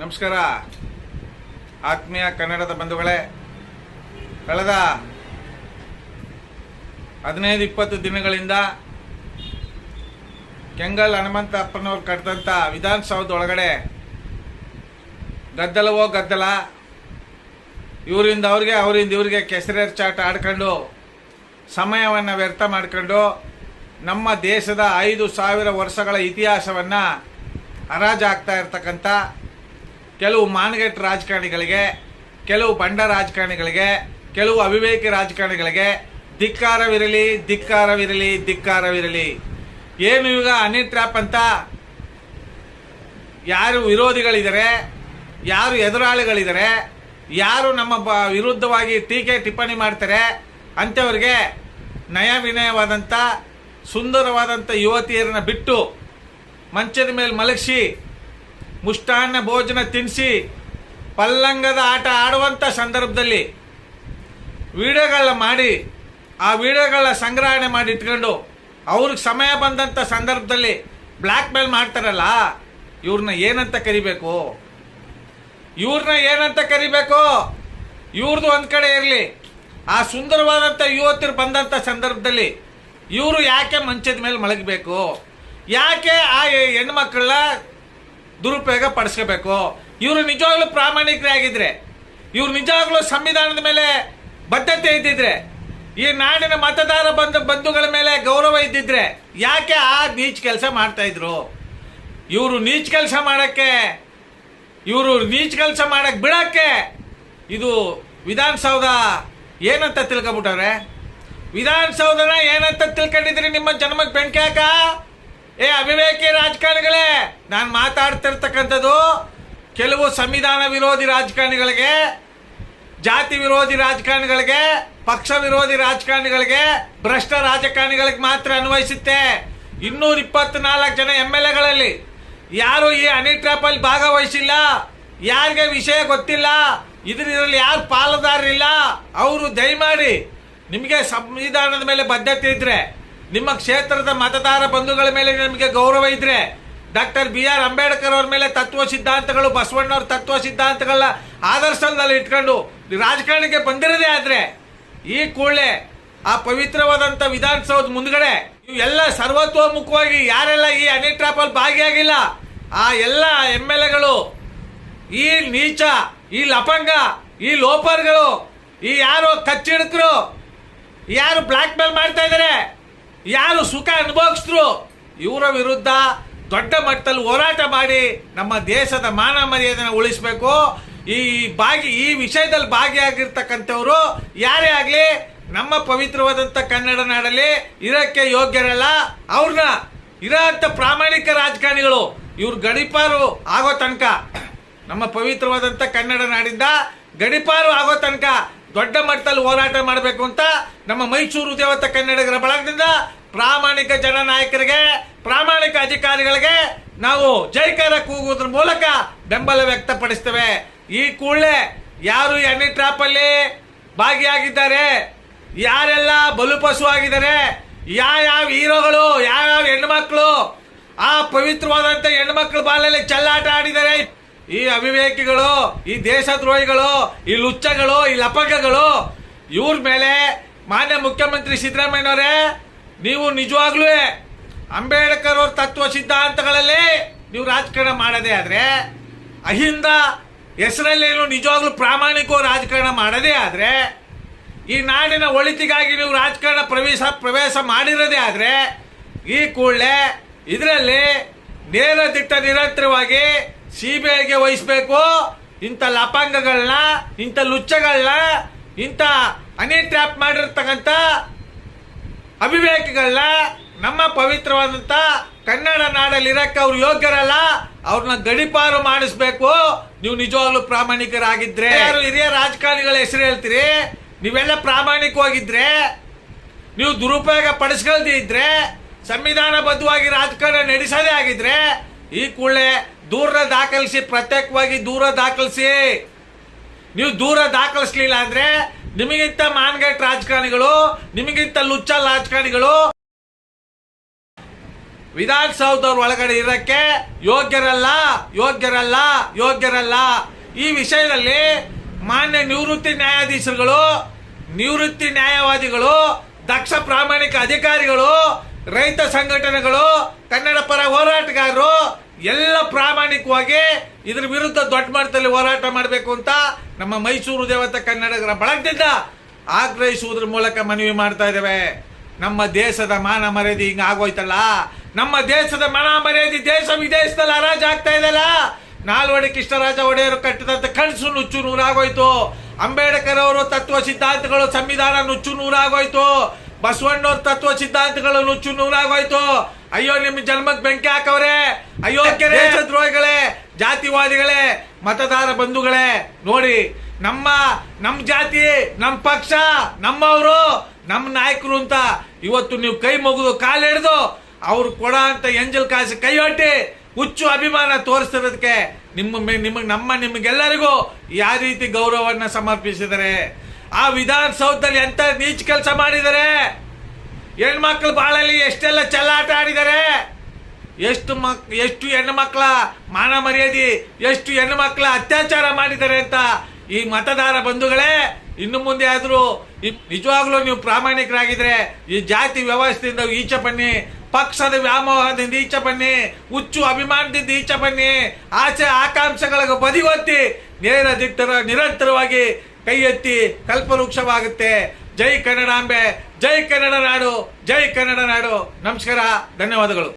ನಮಸ್ಕಾರ. ಆತ್ಮೀಯ ಕನ್ನಡದ ಬಂಧುಗಳೇ, ಕಳೆದ ಹದಿನೈದು ಇಪ್ಪತ್ತು ದಿನಗಳಿಂದ ಕೆಂಗಲ್ ಹನುಮಂತ ಅಪ್ಪನವ್ರು ಕಟ್ಟಿದಂಥ ವಿಧಾನಸೌಧ ಒಳಗಡೆ ಗದ್ದಲವೋ ಗದ್ದಲ, ಇವರಿಂದ ಅವ್ರಿಗೆ, ಅವರಿಂದ ಇವ್ರಿಗೆ ಕೆಸರೇರ್ ಚಾಟ ಆಡ್ಕೊಂಡು ಸಮಯವನ್ನು ವ್ಯರ್ಥ ಮಾಡಿಕೊಂಡು ನಮ್ಮ ದೇಶದ ಐದು ಸಾವಿರ ವರ್ಷಗಳ ಇತಿಹಾಸವನ್ನು ಹರಾಜಾಗ್ತಾ ಇರ್ತಕ್ಕಂಥ ಕೆಲವು ಮಾನಗೆಟ್ಟ ರಾಜಕಾರಣಿಗಳಿಗೆ, ಕೆಲವು ಬಂಡ ರಾಜಕಾರಣಿಗಳಿಗೆ, ಕೆಲವು ಅವಿವೇಕಿ ರಾಜಕಾರಣಿಗಳಿಗೆ ಧಿಕ್ಕಾರವಿರಲಿ ಧಿಕ್ಕಾರವಿರಲಿ ಧಿಕ್ಕಾರವಿರಲಿ. ಏನು ಈಗ ಅನಿಲ್ ಟ್ರ್ಯಾಪ್ ಅಂತ ಯಾರು ವಿರೋಧಿಗಳಿದ್ದಾರೆ, ಯಾರು ಎದುರಾಳಿಗಳಿದ್ದಾರೆ, ಯಾರು ನಮ್ಮ ಬ ವಿರುದ್ಧವಾಗಿ ಟೀಕೆ ಟಿಪ್ಪಣಿ ಮಾಡ್ತಾರೆ ಅಂಥವ್ರಿಗೆ ನಯ ವಿನಯವಾದಂಥ ಸುಂದರವಾದಂಥ ಯುವತಿಯರನ್ನು ಬಿಟ್ಟು ಮಂಚದ ಮೇಲೆ ಮಲಗಿಸಿ ಮುಷ್ಟಾನ್ನ ಭೋಜನ ತಿನ್ನಿಸಿ ಪಲ್ಲಂಗದ ಆಟ ಆಡುವಂಥ ಸಂದರ್ಭದಲ್ಲಿ ವೀಡಿಯೋಗಳನ್ನ ಮಾಡಿ, ಆ ವಿಡಿಯೋಗಳನ್ನ ಸಂಗ್ರಹಣೆ ಮಾಡಿ ಇಟ್ಕೊಂಡು ಅವ್ರಿಗೆ ಸಮಯ ಬಂದಂಥ ಸಂದರ್ಭದಲ್ಲಿ ಬ್ಲ್ಯಾಕ್ ಮೇಲ್ ಮಾಡ್ತಾರಲ್ಲ, ಇವ್ರನ್ನ ಏನಂತ ಕರಿಬೇಕು? ಇವ್ರನ್ನ ಏನಂತ ಕರಿಬೇಕು? ಇವ್ರದ್ದು ಒಂದು ಕಡೆ ಇರಲಿ. ಆ ಸುಂದರವಾದಂಥ ಯುವತಿರು ಬಂದಂಥ ಸಂದರ್ಭದಲ್ಲಿ ಇವರು ಯಾಕೆ ಮಂಚದ ಮೇಲೆ ಮಲಗಬೇಕು? ಯಾಕೆ ಆ ಹೆಣ್ಮಕ್ಳನ್ನ ದುರುಪಯೋಗ ಪಡಿಸ್ಕೋಬೇಕು. ಇವರು ನಿಜವಾಗ್ಲೂ ಪ್ರಾಮಾಣಿಕರಾಗಿದ್ರೆ, ಇವ್ರು ನಿಜವಾಗ್ಲೂ ಸಂವಿಧಾನದ ಮೇಲೆ ಬದ್ಧತೆ ಇದ್ದಿದ್ರೆ, ಈ ನಾಡಿನ ಮತದಾರ ಬಂಧು ಬಂಧುಗಳ ಮೇಲೆ ಗೌರವ ಇದ್ದಿದ್ರೆ ಯಾಕೆ ಆ ನೀಚ್ ಕೆಲಸ ಮಾಡ್ತಾ ಇದ್ರು? ಇವರು ನೀಚ್ ಕೆಲಸ ಮಾಡೋಕ್ಕೆ, ಇವರು ನೀಚ್ ಕೆಲಸ ಮಾಡಕ್ ಬಿಡಕ್ಕೆ ಇದು ವಿಧಾನಸೌಧ ಏನಂತ ತಿಳ್ಕೊಬಿಟ್ಟವ್ರೆ? ವಿಧಾನಸೌಧನ ಏನಂತ ತಿಳ್ಕೊಂಡಿದ್ರಿ ನಿಮ್ಮ ಜನ್ಮಕ್ಕೆ ಬೆಂಕಿ ಹಾಕ? ಏ ಅವಿವೇಕಿ ರಾಜಕಾರಣಿಗಳೇ, ನಾನು ಮಾತಾಡ್ತಿರ್ತಕ್ಕಂಥದ್ದು ಕೆಲವು ಸಂವಿಧಾನ ವಿರೋಧಿ ರಾಜಕಾರಣಿಗಳಿಗೆ, ಜಾತಿ ವಿರೋಧಿ ರಾಜಕಾರಣಿಗಳಿಗೆ, ಪಕ್ಷ ವಿರೋಧಿ ರಾಜಕಾರಣಿಗಳಿಗೆ, ಭ್ರಷ್ಟ ರಾಜಕಾರಣಿಗಳಿಗೆ ಮಾತ್ರ ಅನ್ವಯಿಸುತ್ತೆ. ಇನ್ನೂರ ಇಪ್ಪತ್ನಾಲ್ಕು ಜನ ಎಂ ಎಲ್ ಎಗಳಲ್ಲಿ. ಯಾರು ಈ ಹನಿ ಟ್ರಾಪಲ್ಲಿ ಭಾಗವಹಿಸಿಲ್ಲ, ಯಾರಿಗೆ ವಿಷಯ ಗೊತ್ತಿಲ್ಲ, ಇದರಲ್ಲಿ ಯಾರು ಪಾಲುದಾರರಿಲ್ಲ, ಅವರು ದಯಮಾಡಿ ನಿಮಗೆ ಸಂವಿಧಾನದ ಮೇಲೆ ಬದ್ಧತೆ ಇದ್ರೆ ನಿಮ್ಮ ಕ್ಷೇತ್ರದ ಮತದಾರ ಬಂಧುಗಳ ಮೇಲೆ ನಿಮಗೆ ಗೌರವ ಇದ್ರೆ ಡಾಕ್ಟರ್ ಬಿ ಆರ್ ಅಂಬೇಡ್ಕರ್ ಅವ್ರ ಮೇಲೆ ತತ್ವ ಸಿದ್ಧಾಂತಗಳು, ಬಸವಣ್ಣವ್ರ ತತ್ವ ಸಿದ್ಧಾಂತಗಳನ್ನ ಆದರ್ಶದಲ್ಲಿ ಇಟ್ಕೊಂಡು ರಾಜಕಾರಣಕ್ಕೆ ಬಂದಿರದೇ ಆದ್ರೆ ಈ ಕೂಡಲೇ ಆ ಪವಿತ್ರವಾದಂಥ ವಿಧಾನಸೌಧ ಮುಂದ್ಗಡೆ ಇವೆಲ್ಲ ಸರ್ವತೋಮುಖವಾಗಿ ಯಾರೆಲ್ಲ ಈ ಅನಿಟ್ರಾಪಲ್ಲಿ ಭಾಗಿಯಾಗಿಲ್ಲ, ಆ ಎಲ್ಲ ಎಂ ಎಲ್ ಎಗಳು, ಈ ನೀಚ, ಈ ಲಪಂಗ, ಈ ಲೋಪರ್ಗಳು, ಈ ಯಾರು ಕಚ್ಚಿಡ್ಕರು ಯಾರು ಬ್ಲ್ಯಾಕ್ ಮೇಲ್ ಮಾಡ್ತಾ ಇದ್ದಾರೆ ಯಾರು ಸುಖ ಅನುಭವಿಸಿದ್ರು ಇವರ ವಿರುದ್ಧ ದೊಡ್ಡ ಮಟ್ಟದಲ್ಲಿ ಹೋರಾಟ ಮಾಡಿ ನಮ್ಮ ದೇಶದ ಮಾನ ಮರ್ಯಾದೆನ ಉಳಿಸಬೇಕು. ಈ ಭಾಗಿ, ಈ ವಿಷಯದಲ್ಲಿ ಭಾಗಿಯಾಗಿರ್ತಕ್ಕಂಥವರು ಯಾರೇ ಆಗಲಿ, ನಮ್ಮ ಪವಿತ್ರವಾದಂಥ ಕನ್ನಡ ನಾಡಲ್ಲಿ ಇರೋಕ್ಕೆ ಯೋಗ್ಯರಲ್ಲ. ಅವ್ರನ್ನ ಇರೋಂಥ ಪ್ರಾಮಾಣಿಕ ರಾಜಕಾರಣಿಗಳು, ಇವ್ರ ಗಡಿಪಾರು ಆಗೋ ತನಕ. ನಮ್ಮ ಪವಿತ್ರವಾದಂಥ ಕನ್ನಡ ನಾಡಿಂದ ಗಡಿಪಾರು ಆಗೋ ತನಕ ದೊಡ್ಡ ಮಟ್ಟದಲ್ಲಿ ಹೋರಾಟ ಮಾಡಬೇಕು ಅಂತ ನಮ್ಮ ಮೈಸೂರು ದೇವತ ಕನ್ನಡಿಗರ ಬಳಗದಿಂದ ಪ್ರಾಮಾಣಿಕ ಜನನಾಯಕರಿಗೆ ಪ್ರಾಮಾಣಿಕ ಅಧಿಕಾರಿಗಳಿಗೆ ನಾವು ಜೈಕಾರ ಕೂಗುವುದ್ರ ಮೂಲಕ ಬೆಂಬಲ ವ್ಯಕ್ತಪಡಿಸ್ತೇವೆ. ಈ ಕೂಡಲೇ ಯಾರು ಎಣ್ಣೆ ಟ್ರಾಪ್ ಅಲ್ಲಿ ಭಾಗಿಯಾಗಿದ್ದಾರೆ, ಯಾರೆಲ್ಲ ಬಲುಪಶು ಆಗಿದ್ದಾರೆ, ಯಾವ್ಯಾವ ಹೀರೋಗಳು, ಯಾವ್ಯಾವ ಹೆಣ್ಮಕ್ಳು ಆ ಪವಿತ್ರವಾದಂತ ಹೆಣ್ಮಕ್ಳು ಬಾಲಲ್ಲಿ ಚೆಲ್ಲಾಟ ಆಡಿದ್ದಾರೆ. ಈ ಅವಿವೇಕಿಗಳು, ಈ ದೇಶದ್ರೋಹಿಗಳು, ಈ ಲುಚ್ಚಗಳು, ಈ ಲಪಕಗಳು, ಇವ್ರ ಮೇಲೆ ಮಾನ್ಯ ಮುಖ್ಯಮಂತ್ರಿ ಸಿದ್ದರಾಮಯ್ಯನವರೇ, ನೀವು ನಿಜವಾಗ್ಲೂ ಅಂಬೇಡ್ಕರ್ ಅವ್ರ ತತ್ವ ಸಿದ್ಧಾಂತಗಳಲ್ಲಿ ನೀವು ರಾಜಕಾರಣ ಮಾಡದೇ ಆದ್ರೆ, ಅಹಿಂದ ಹೆಸರಲ್ಲೇನು ನಿಜವಾಗ್ಲೂ ಪ್ರಾಮಾಣಿಕ ರಾಜಕಾರಣ ಮಾಡದೇ ಆದ್ರೆ, ಈ ನಾಡಿನ ಒಳಿತಿಗಾಗಿ ನೀವು ರಾಜಕಾರಣ ಪ್ರವೇಶ ಪ್ರವೇಶ ಮಾಡಿರೋದೇ ಆದರೆ, ಈ ಕೂಡಲೇ ಇದರಲ್ಲಿ ನೇರ ದಿಟ್ಟ ನಿರಂತರವಾಗಿ ಸಿ ವಹಿಸ್ಬೇಕು. ಐಗೆ ವಹಿಸಬೇಕು ಇಂಥ ಲಪಾಂಗಗಳನ್ನ ಇಂಥ ಲುಚ್ಚಗಳನ್ನ, ಇಂಥ ಅನಿ ಟ್ರ್ಯಾಪ್ ಮಾಡಿರ್ತಕ್ಕಂಥ ಅವಿವೇಕಿಗಳನ್ನ ನಮ್ಮ ಪವಿತ್ರವಾದಂಥ ಕನ್ನಡ ನಾಡಲ್ಲಿ ಇರಕ್ಕೆ ಅವ್ರು ಯೋಗ್ಯರಲ್ಲ, ಅವ್ರನ್ನ ಗಡಿಪಾರು ಮಾಡಿಸ್ಬೇಕು. ನೀವು ನಿಜವಾಗ್ಲೂ ಪ್ರಾಮಾಣಿಕರಾಗಿದ್ರೆ. ಯಾರು ಹಿರಿಯ ರಾಜಕಾರಣಿಗಳ ಹೆಸರು ಹೇಳ್ತೀರಿ? ನೀವೆಲ್ಲ ಪ್ರಾಮಾಣಿಕವಾಗಿದ್ರೆ, ನೀವು ದುರುಪಯೋಗ ಪಡಿಸ್ಕೊಳ್ದೇ ಇದ್ರೆ, ಸಂವಿಧಾನಬದ್ಧವಾಗಿ ರಾಜಕಾರಣ ನಡೆಸೋದೇ ಆಗಿದ್ರೆ, ಈ ಕೂಡಲೇ ದೂರ ದಾಖಲಿಸಿ, ಪ್ರತ್ಯೇಕವಾಗಿ ದೂರ ದಾಖಲಿಸಿ. ನೀವು ದೂರ ದಾಖಲಿಸ್ಲಿಲ್ಲ ಅಂದ್ರೆ ನಿಮಗಿಂತ ಮಾನ್ಗಟ್ ರಾಜಕಾರಣಿಗಳು, ನಿಮಗಿಂತ ಲುಚ್ಚ ರಾಜಕಾರಣಿಗಳು ವಿಧಾನಸೌಧವ್ರ ಒಳಗಡೆ ಇರಕ್ಕೆ ಯೋಗ್ಯರಲ್ಲ ಯೋಗ್ಯರಲ್ಲ ಯೋಗ್ಯರಲ್ಲ. ಈ ವಿಷಯದಲ್ಲಿ ಮಾನ್ಯ ನಿವೃತ್ತಿ ನ್ಯಾಯಾಧೀಶರುಗಳು, ನಿವೃತ್ತಿ ನ್ಯಾಯವಾದಿಗಳು, ದಕ್ಷ ಪ್ರಾಮಾಣಿಕ ಅಧಿಕಾರಿಗಳು, ರೈತ ಸಂಘಟನೆಗಳು, ಕನ್ನಡ ಪರ ಹೋರಾಟಗಾರರು ಎಲ್ಲ ಪ್ರಾಮಾಣಿಕವಾಗಿ ಇದ್ರ ವಿರುದ್ಧ ದೊಡ್ಡ ಮಟ್ಟದಲ್ಲಿ ಹೋರಾಟ ಮಾಡಬೇಕು ಅಂತ ನಮ್ಮ ಮೈಸೂರು ದೇವತೆ ಕನ್ನಡಿಗರ ಬಳಗದಿಂದ ಆಗ್ರಹಿಸುವುದ್ರ ಮೂಲಕ ಮನವಿ ಮಾಡ್ತಾ ಇದ್ದೇವೆ. ನಮ್ಮ ದೇಶದ ಮಾನ ಮರ್ಯಾದೆ ಹಿಂಗೆ ಆಗೋಯ್ತಲ್ಲ? ನಮ್ಮ ದೇಶದ ಮಾನ ಮರ್ಯಾದೆ ದೇಶ ವಿದೇಶದಲ್ಲಿ ಹರಾಜು ಆಗ್ತಾ ಇದೆಲ್ಲ ನಾಲ್ವಡಿ ಕೃಷ್ಣರಾಜ ಒಡೆಯರು ಕಟ್ಟಿದಂತ ಕನಸು ನುಚ್ಚು ನೂರಾಗೋಯ್ತು. ಅಂಬೇಡ್ಕರ್ ಅವರು ತತ್ವ ಸಿದ್ಧಾಂತಗಳು ಸಂವಿಧಾನ ನುಚ್ಚು ನೂರಾಗೋಯ್ತು. ಬಸವಣ್ಣವ್ರ ತತ್ವ ಸಿದ್ಧಾಂತಗಳು ನುಚ್ಚು ನೂರಾಗೋಯ್ತು. ಅಯ್ಯೋ ನಿಮ್ ಜನ್ಮಕ್ ಬೆಂಕಿ ಹಾಕವ್ರೆ. ಅಯ್ಯೋ ದೇಶದ್ರೋಹಿಗಳೇ ಜಾತಿವಾದಿಗಳೇ ಮತದಾರ ಬಂಧುಗಳೇ. ನೋಡಿ ನಮ್ಮ ನಮ್ಮ ಜಾತಿ ನಮ್ಮ ಪಕ್ಷ ನಮ್ಮವರು ನಮ್ಮ ನಾಯಕರು ಅಂತ ಇವತ್ತು ನೀವು ಕೈ ಮುಗಿದು ಹಿಡಿದು ಅವ್ರು ಕೊಡ ಅಂತ ಎಂಜಲ್ ಕಾಸು ಕೈ ಹೊಟ್ಟಿ ಹುಚ್ಚು ಅಭಿಮಾನ ತೋರಿಸ್ತಿರೋದಕ್ಕೆ ನಿಮ್ಮ ನಿಮಗೆ ನಮ್ಮ ನಿಮಗೆಲ್ಲರಿಗೂ ಯಾವ ರೀತಿ ಗೌರವವನ್ನ ಸಮರ್ಪಿಸಿದರೆ ಆ ವಿಧಾನಸೌಧದಲ್ಲಿ ಎಂತ ನೀಚ್ ಕೆಲಸ ಮಾಡಿದ್ದಾರೆ ಹೆಣ್ಮಕ್ಳು ಬಾಳಲ್ಲಿ ಎಷ್ಟೆಲ್ಲ ಚಲ್ಲಾಟ ಆಡಿದ್ದಾರೆ ಎಷ್ಟು ಮಕ್, ಎಷ್ಟು ಹೆಣ್ಣು ಮಕ್ಕಳ ಮಾನ ಮರ್ಯಾದೆ, ಎಷ್ಟು ಹೆಣ್ಣು ಮಕ್ಕಳ ಅತ್ಯಾಚಾರ ಮಾಡಿದ್ದಾರೆ ಅಂತ ಈ ಮತದಾರ ಬಂಧುಗಳೇ, ಇನ್ನು ಮುಂದೆ ಆದರೂ ನಿಜವಾಗ್ಲೂ ನೀವು ಪ್ರಾಮಾಣಿಕರಾಗಿದ್ರೆ ಈ ಜಾತಿ ವ್ಯವಸ್ಥೆಯಿಂದ ಈಚೆ ಬನ್ನಿ, ಪಕ್ಷದ ವ್ಯಾಮೋಹದಿಂದ ಈಚೆ ಬನ್ನಿ, ಹುಚ್ಚು ಅಭಿಮಾನದಿಂದ ಈಚೆ ಬನ್ನಿ, ಆಸೆ ಆಕಾಂಕ್ಷೆಗಳಿಗೆ ಬದಿಗೊತ್ತಿ ನೇರ ದಿಟ್ಟರ ನಿರಂತರವಾಗಿ ಕೈ ಎತ್ತಿ ಕಲ್ಪವೃಕ್ಷವಾಗುತ್ತೆ. ಜೈ ಕನ್ನಡಾಂಬೆ. ಜೈ ಕನ್ನಡ ನಾಡು ಜೈ ಕನ್ನಡ ನಾಡು. ನಮಸ್ಕಾರ ಧನ್ಯವಾದಗಳು.